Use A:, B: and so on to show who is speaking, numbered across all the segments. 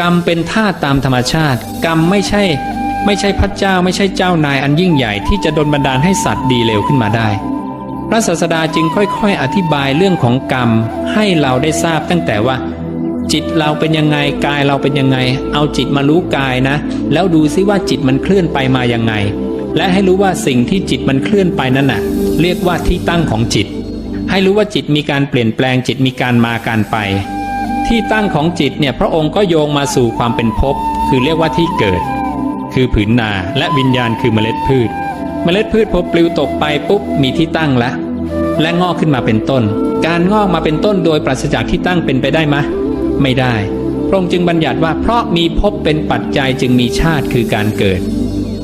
A: กรรมเป็นท่าตุตามธรรมชาติ กรรมไม่ใช่ ไม่ใช่พระเจ้า ไม่ใช่เจ้านายอันยิ่งใหญ่ที่จะดลบันดาลให้สัตว์ดีเลวขึ้นมาได้ พระศาสดาจึงค่อยๆ อธิบายเรื่องของกรรมให้เราได้ทราบตั้งแต่ว่า จิตเราเป็นยังไงกายเราเป็นยังไง เอาจิตมารู้กายนะ แล้วดูซิว่าจิตมันเคลื่อนไปมายังไง และให้รู้ว่าสิ่งที่จิตมันเคลื่อนไปนั่นน่ะ เรียกว่าที่ตั้งของจิต ให้รู้ว่าจิตมีการเปลี่ยนแปลงจิตมีการมาการไป ที่ตั้งของจิตเนี่ยพระองค์ก็โยงมาสู่ความเป็นภพคือเรียกว่าที่เกิด คือผืนนาและวิญญาณคือเมล็ดพืช เมล็ดพืชพอปลิวตกไปปุ๊บมีที่ตั้งแล้วและงอกขึ้นมาเป็นต้น การงอกมาเป็นต้นโดยปราศจากที่ตั้งเป็นไปได้ไหมไม่ได้พระองค์จึงบัญญัติว่าเพราะมีภพเป็นปัจจัยจึงมีชาติคือการเกิด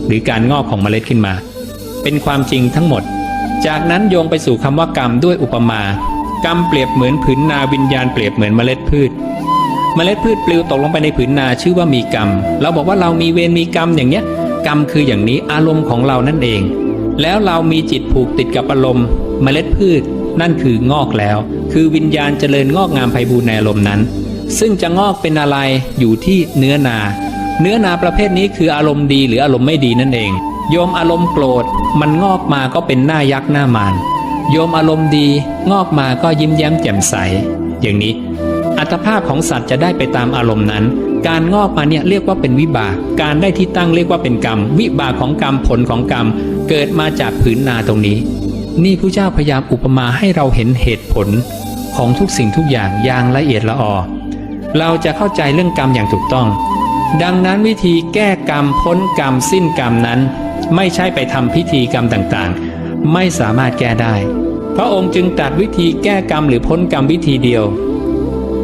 A: หรือการงอกของเมล็ดขึ้นมา เป็นความจริงทั้งหมด จากนั้นโยงไปสู่คำว่ากรรมด้วยอุปมา กรรมเปรียบเหมือนผืนนาวิญญาณเปรียบเหมือนเมล็ดพืช เมล็ดพืชปลิวตกลงไปในผืนนาชื่อว่ามีกรรม เราบอกว่าเรามีเวรมีกรรมอย่างเนี้ย กรรมคืออย่างนี้อารมณ์ของเรานั่นเอง แล้วเรามีจิตผูกติดกับอารมณ์ เมล็ดพืชนั่นคืองอกแล้ว คือวิญญาณเจริญงอกงามไพบูรณ์ในอารมณ์นั้น ซึ่งจะงอกเป็นอะไรอยู่ที่เนื้อนา เนื้อนาประเภทนี้คืออารมณ์ดีหรืออารมณ์ไม่ดีนั่นเอง โยมอารมณ์โกรธ มันงอกมาก็เป็นหน้ายักษ์หน้ามาร โยมอารมณ์ดีงอกมาก็ยิ้มแย้มแจ่มใส อย่างนี้ อัตภาพของสัตว์จะได้ไปตามอารมณ์นั้น การงอกมาเนี่ยเรียกว่าเป็นวิบาก การได้ที่ตั้งเรียกว่าเป็นกรรม วิบากของกรรมผลของกรรม เกิดมาจากผืนนาตรงนี้ นี่ผู้เจ้าพยายามอุปมาให้เราเห็นเหตุผลของทุกสิ่งทุกอย่างอย่างละเอียดละออเราจะเข้าใจเรื่องกรรมอย่างถูกต้อง ดังนั้นวิธีแก้กรรมพ้นกรรมสิ้นกรรมนั้น ไม่ใช่ไปทำพิธีกรรมต่างๆ ไม่สามารถแก้ได้ พระองค์จึงตัดวิธีแก้กรรมหรือพ้นกรรมวิธีเดียว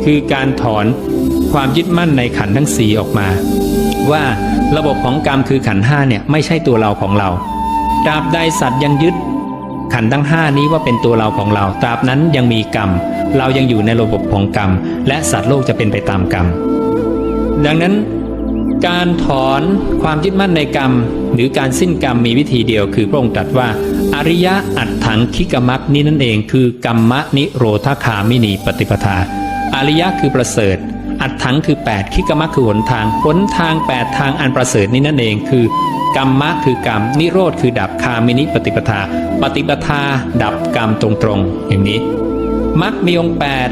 A: คือการถอนความยึดมั่นในขันทั้งสีออกมา ว่าระบบของกรรมคือขันห้าเนี่ยไม่ใช่ตัวเราของเราตราบใดสัตว์ยังยึด ขันทั้งห้านี้ว่าเป็นตัวเราของเราตราบนั้นยังมีกรรม เรายังอยู่ในระบบของกรรม และสัตว์โลกจะเป็นไปตามกรรม ดังนั้น การถอนความยึดมั่นในกรรม หรือการสิ้นกรรมมีวิธีเดียวคือพระองค์ตรัสว่า อริยะอัตถังคิกมักนี้นั่นเองคือกรรมนิโรธคามินีปฏิปทา อริยะคือประเสริฐ อัตถังคือ 8 คิกมักคือหนทางหนทาง 8 ทางอันประเสริฐนี้นั่นเองคือกรรมะคือกรรม นิโรธคือดับคามินิปฏิปทา ปฏิปทา ดับกรรมตรงๆอย่างนี้มักมีองค์แปด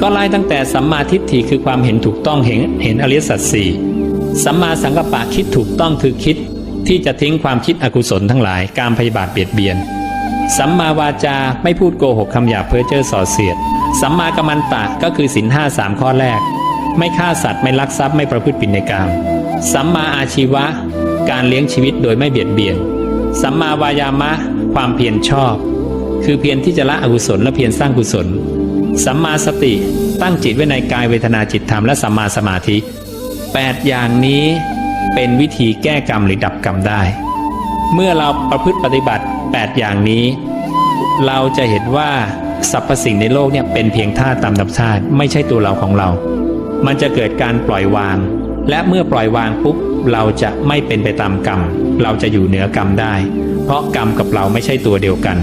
A: ก็ไล่ตั้งแต่สัมมาทิฏฐิคือความเห็นถูกต้องเห็นเห็นอริยสัจสี่ สัมมาสังกัปปะคิดถูกต้องคือคิดที่จะทิ้งความคิดอกุศลทั้งหลาย การพยาบาทเบียดเบียน สัมมาวาจาไม่พูดโกหกคำหยาบเพ้อเจ้อส่อเสียด สัมมากัมมันตะก็คือสินห้าสามข้อแรก ไม่ฆ่าสัตว์ไม่ลักทรัพย์ไม่ประพฤติผิดในกามสัมมาอาชีวะ การเลี้ยงชีวิตโดยไม่เบียดเบียน สัมมาวายามะ ความเพียรชอบ คือเพียรที่จะละอกุศลและเพียรสร้างกุศล สัมมาสติตั้งจิตไว้ในกายเวทนาจิตธรรมและสัมมาสมาธิ 8 อย่างนี้เป็นวิธีแก้กรรมหรือดับกรรมได้ เมื่อเราประพฤติปฏิบัติ 8 อย่างนี้ เราจะเห็นว่าสรรพสิ่งในโลกเนี่ยเป็นเพียงท่าตุตามธรรมชาติ ไม่ใช่ตัวเราของเรา มันจะเกิดการปล่อยวาง และเมื่อปล่อยวางปุ๊บเราจะไม่เป็นไปตามกรรม เราจะอยู่เหนือกรรมได้ เพราะกรรมกับเราไม่ใช่ตัวเดียวกัน